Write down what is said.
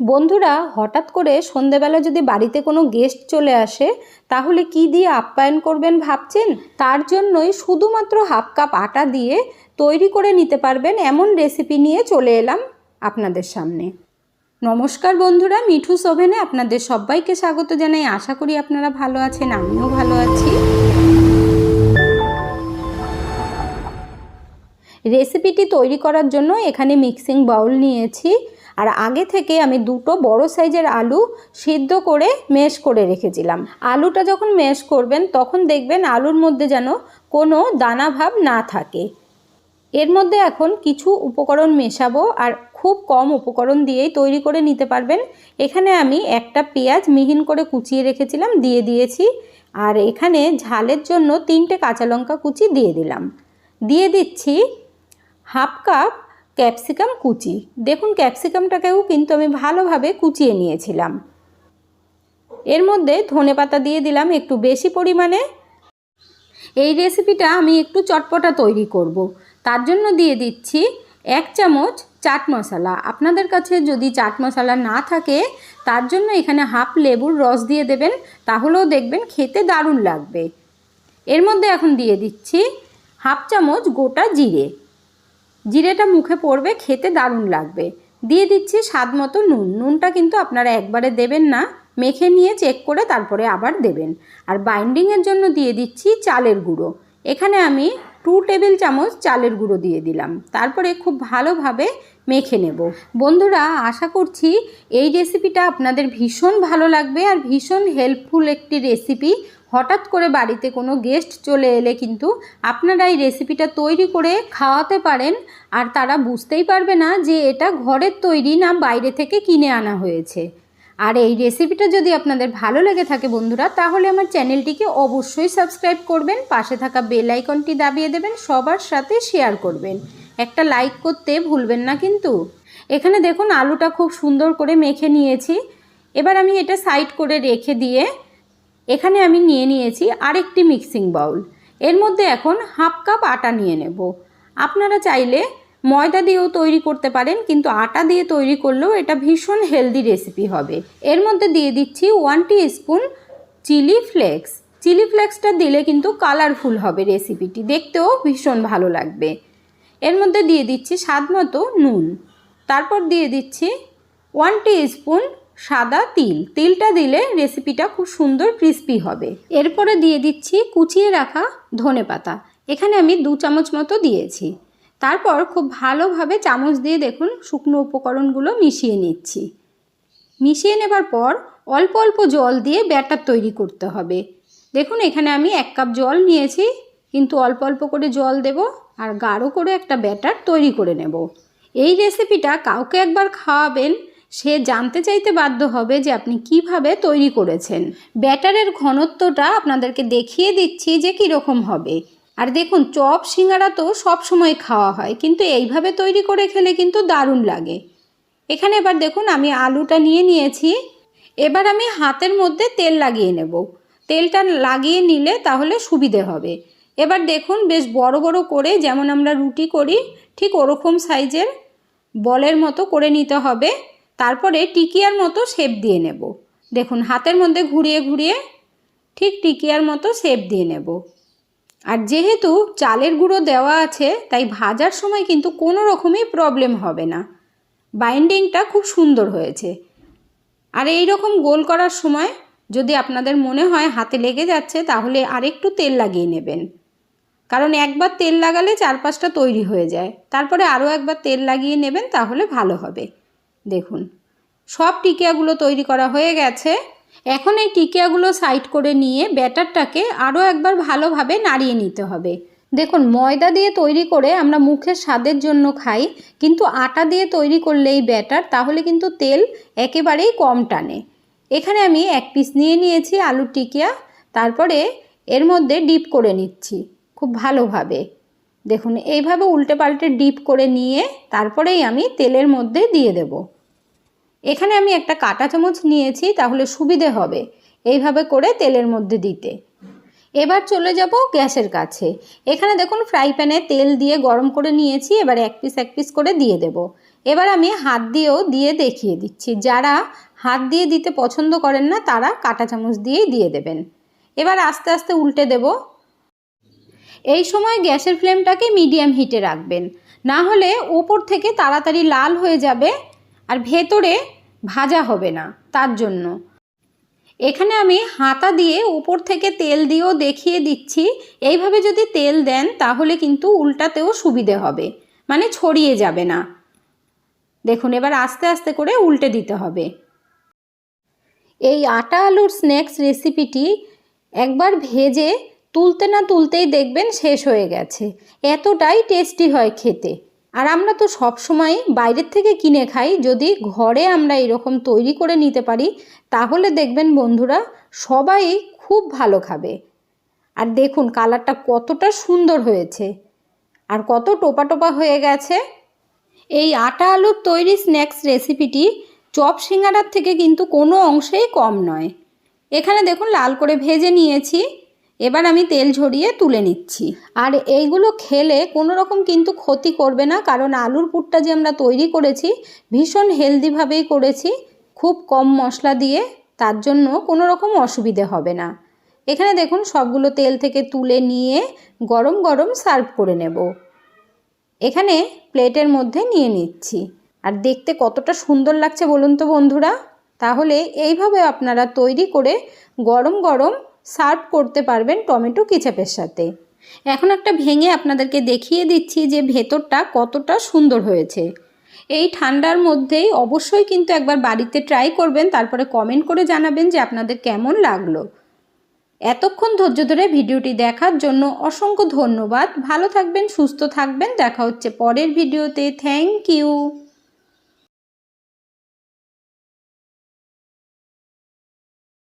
বন্ধুরা, হঠাৎ করে সন্ধেবেলা যদি বাড়িতে কোনো গেস্ট চলে আসে, তাহলে কি দিয়ে আপ্যায়ন করবেন ভাবছেন? তার জন্যই শুধুমাত্র হাফ কাপ আটা দিয়ে তৈরি করে নিতে পারবেন এমন রেসিপি নিয়ে চলে এলাম আপনাদের সামনে। নমস্কার বন্ধুরা, মিঠু সোভেনে আপনাদের সবাইকে স্বাগত জানাই। আশা করি আপনারা ভালো আছেন, আমিও ভালো আছি। রেসিপিটি তৈরি করার জন্য এখানে মিক্সিং বাউল নিয়েছি। আর আগে থেকে আমি দুটো বড় সাইজের আলু সিদ্ধ করে মেশ করে রেখেছিলাম। আলুটা যখন মেশ করবেন, তখন দেখবেন আলুর মধ্যে যেন কোনো দানা ভাব না থাকে। এর মধ্যে এখন কিছু উপকরণ মেশাবো আর খুব কম উপকরণ দিয়েই তৈরি করে নিতে পারবেন। এখানে আমি একটা পেঁয়াজ মিহিন করে কুচিয়ে রেখেছিলাম, দিয়ে দিয়েছি। আর এখানে ঝালের জন্য তিনটে কাঁচা লঙ্কা কুচি দিয়ে দিলাম। দিয়ে দিচ্ছি হাফ কাপ ক্যাপসিকাম কুচি। দেখুন, ক্যাপসিকামটাকেও কিন্তু আমি ভালোভাবে কুচিয়ে নিয়েছিলাম। এর মধ্যে ধনে পাতা দিয়ে দিলাম একটু বেশি পরিমাণে। এই রেসিপিটা আমি একটু চটপটা তৈরি করব। তার জন্য দিয়ে দিচ্ছি এক চামচ চাট মশলা। আপনাদের কাছে যদি চাট মশলা না থাকে, তার জন্য এখানে হাফ লেবুর রস দিয়ে দেবেন, তাহলেও দেখবেন খেতে দারুণ লাগবে। এর মধ্যে এখন দিয়ে দিচ্ছি হাফ চামচ গোটা জিরে। জিরেটা মুখে পড়বে, খেতে দারুণ লাগবে। দিয়ে দিচ্ছি স্বাদ মতো নুন। নুনটা কিন্তু আপনারা একবারে দেবেন না, মেখে নিয়ে চেক করে তারপরে আবার দেবেন। আর বাইন্ডিংয়ের জন্য দিয়ে দিচ্ছি চালের গুঁড়ো। এখানে আমি টু টেবিল চামচ চালের গুঁড়ো দিয়ে দিলাম। তারপরে খুব ভালোভাবে মেখে নেব। বন্ধুরা, আশা করছি এই রেসিপিটা আপনাদের ভীষণ ভালো লাগবে আর ভীষণ হেল্পফুল একটি রেসিপি হঠাৎ করে বাড়িতে কোনো গেস্ট চলে এলে কিন্তু আপনারা এই রেসিপিটা তৈরি করে খাওয়াতে পারেন। আর তারা বুঝতেই পারবে না যে এটা ঘরের তৈরি না বাইরে থেকে কিনে আনা হয়েছে। আর এই রেসিপিটা যদি আপনাদের ভালো লেগে থাকে বন্ধুরা, তাহলে আমার চ্যানেলটিকে অবশ্যই সাবস্ক্রাইব করবেন, পাশে থাকা বেল আইকনটি দাবিয়ে দেবেন, সবার সাথে শেয়ার করবেন। একটা লাইক করতে ভুলবেন না কিন্তু। এখানে দেখুন, আলুটা খুব সুন্দর করে মেখে নিয়েছি। এবার আমি এটা সাইড করে রেখে দিয়ে এখানে আমি নিয়ে নিয়েছি আরেকটি মিক্সিং বাউল। এর মধ্যে এখন হাফ কাপ আটা নিয়ে নেব। আপনারা চাইলে ময়দা দিয়েও তৈরি করতে পারেন, কিন্তু আটা দিয়ে তৈরি করলেও এটা ভীষণ হেলদি রেসিপি হবে। এর মধ্যে দিয়ে দিচ্ছি one teaspoon chilli flakes. Chilli ফ্লেক্সটা দিলে কিন্তু কালারফুল হবে রেসিপিটি, দেখতেও ভীষণ ভালো লাগবে। এর মধ্যে দিয়ে দিচ্ছি স্বাদ মতো নুন। তারপর দিয়ে দিচ্ছি ওয়ান টি স্পুন সাদা তিল। তিলটা দিলে রেসিপিটা খুব সুন্দর ক্রিস্পি হবে। এরপরে দিয়ে দিচ্ছি কুচিয়ে রাখা ধনে পাতা। এখানে আমি দু চামচ মতো দিয়েছি। তারপর খুব ভালোভাবে চামচ দিয়ে দেখুন শুকনো উপকরণগুলো মিশিয়ে নিচ্ছি। মিশিয়ে নেবার পর অল্প অল্প জল দিয়ে ব্যাটার তৈরি করতে হবে। দেখুন এখানে আমি এক কাপ জল নিয়েছি, কিন্তু অল্প অল্প করে জল দেব আর গাঢ় করে একটা ব্যাটার তৈরি করে নেব। এই রেসিপিটা কাউকে একবার খাওয়াবেন সে জানতে চাইতে বাধ্য হবে যে আপনি কীভাবে তৈরি করেছেন। ব্যাটারের ঘনত্বটা আপনাদেরকে দেখিয়ে দিচ্ছি যে কীরকম হবে। আর দেখুন, চপ, সিঙ্গারা তো সব সময় খাওয়া হয়, কিন্তু এইভাবে তৈরি করে খেলে কিন্তু দারুণ লাগে। এখানে এবার দেখুন, আমি আলুটা নিয়ে নিয়েছি। এবার আমি হাতের মধ্যে তেল লাগিয়ে নেব। তেলটা লাগিয়ে নিলে তাহলে সুবিধে হবে। এবার দেখুন, বেশ বড় বড় করে যেমন আমরা রুটি করি, ঠিক ওরকম সাইজের বলের মতো করে নিতে হবে। তারপরে টিকিয়ার মতো শেপ দিয়ে নেব। দেখুন, হাতের মধ্যে ঘুরিয়ে ঘুরিয়ে ঠিক টিকিয়ার মতো শেপ দিয়ে নেব। আর যেহেতু চালের গুঁড়ো দেওয়া আছে, তাই ভাজার সময় কিন্তু কোনো রকমই প্রবলেম হবে না। বাইন্ডিংটা খুব সুন্দর হয়েছে। আর এই রকম গোল করার সময় যদি আপনাদের মনে হয় হাতে লেগে যাচ্ছে, তাহলে আরেকটু তেল লাগিয়ে নেবেন। কারণ একবার তেল লাগালে চারপাশটা তৈরি হয়ে যায়। তারপরে আরও একবার তেল লাগিয়ে নেবেন, তাহলে ভালো হবে। দেখুন, সব টিকিয়াগুলো তৈরি করা হয়ে গেছে। এখন এই টিকিয়াগুলো সাইড করে নিয়ে ব্যাটারটাকে আরও একবার ভালোভাবে নাড়িয়ে নিতে হবে। দেখুন, ময়দা দিয়ে তৈরি করে আমরা মুখের স্বাদের জন্য খাই, কিন্তু আটা দিয়ে তৈরি করলে এই ব্যাটার, তাহলে কিন্তু তেল একেবারেই কম টানে। এখানে আমি এক পিস নিয়ে নিয়েছি আলুর টিকিয়া, তারপরে এর মধ্যে ডিপ করে নিচ্ছি খুব ভালোভাবে। দেখুন, এইভাবে উল্টে পাল্টে ডিপ করে নিয়ে তারপরেই আমি তেলের মধ্যে দিয়ে দেবো। এখানে আমি একটা কাঁটা চামচ নিয়েছি, তাহলে সুবিধে হবে। এইভাবে করে তেলের মধ্যে দিতে। এবার চলে যাব গ্যাসের কাছে। এখানে দেখুন, ফ্রাই প্যানে তেল দিয়ে গরম করে নিয়েছি, এবার এক পিস এক পিস করে দিয়ে দেব। এবার আমি হাত দিয়েও দিয়ে দেখিয়ে দিচ্ছি। যারা হাত দিয়ে দিতে পছন্দ করেন না, তারা কাঁটা চামচ দিয়েই দিয়ে দেবেন। এবার আস্তে আস্তে উল্টে দেব। এই সময় গ্যাসের ফ্লেমটাকে মিডিয়াম হিটে রাখবেন। না হলে ওপর থেকে তাড়াতাড়ি লাল হয়ে যাবে। আর ভেতরে ভাজা হবে না, তার জন্য। এখানে আমি হাতা দিয়ে উপর থেকে তেল দিয়েও দেখিয়ে দিচ্ছি, এইভাবে যদি তেল দেন তাহলে কিন্তু উল্টাতেও সুবিধে হবে মানে ছড়িয়ে যাবে না। দেখুন, এবার আস্তে আস্তে করে উল্টে দিতে হবে। এই আটা আলুর স্ন্যাক্স রেসিপিটি একবার ভেজে তুলতে না তুলতেই দেখবেন শেষ হয়ে গেছে, এতটাই টেস্টি হয় খেতে। আর আমরা তো সব সময় বাইরের থেকে কিনে খাই। যদি ঘরে আমরা এরকম তৈরি করে নিতে পারি, তাহলে দেখবেন বন্ধুরা, সবাই খুব ভালো খাবে। আর দেখুন, কালারটা কতটা সুন্দর হয়েছে। আর কত টোপা টোপা হয়ে গেছে। এই আটা আলুর তৈরি স্ন্যাক্স রেসিপিটি চপ সিঙ্গারার থেকে কিন্তু কোনো অংশেই কম নয়। এখানে দেখুন, লাল করে ভেজে নিয়েছি। এবার আমি তেল ঝরিয়ে তুলে নিচ্ছি। আর এইগুলো খেলে কোনো রকম কিন্তু ক্ষতি করবে না, কারণ আলুর পুরটা যে আমরা তৈরি করেছি, ভীষণ হেলদিভাবেই করেছি, খুব কম মশলা দিয়ে, তার জন্য কোনো রকম অসুবিধে হবে না। এখানে দেখুন, সবগুলো তেল থেকে তুলে নিয়ে গরম গরম সার্ভ করে নেব। এখানে প্লেটের মধ্যে নিয়ে নিচ্ছি। আর দেখতে কতটা সুন্দর লাগছে বলুন তো বন্ধুরা। তাহলে এইভাবে আপনারা তৈরি করে গরম গরম সার্ভ করতে পারবেন টমেটো কেচাপের সাথে। এখন একটা ভেঙে আপনাদেরকে দেখিয়ে দিচ্ছি যে ভেতরটা কতটা সুন্দর হয়েছে। এই ঠান্ডার মধ্যেই অবশ্যই কিন্তু একবার বাড়িতে ট্রাই করবেন, তারপরে কমেন্ট করে জানাবেন যে আপনাদের কেমন লাগল। এতক্ষণ ধৈর্য ধরে ভিডিওটি দেখার জন্য অসংখ্য ধন্যবাদ। ভালো থাকবেন, সুস্থ থাকবেন। দেখা হচ্ছে পরের ভিডিওতে। Thank you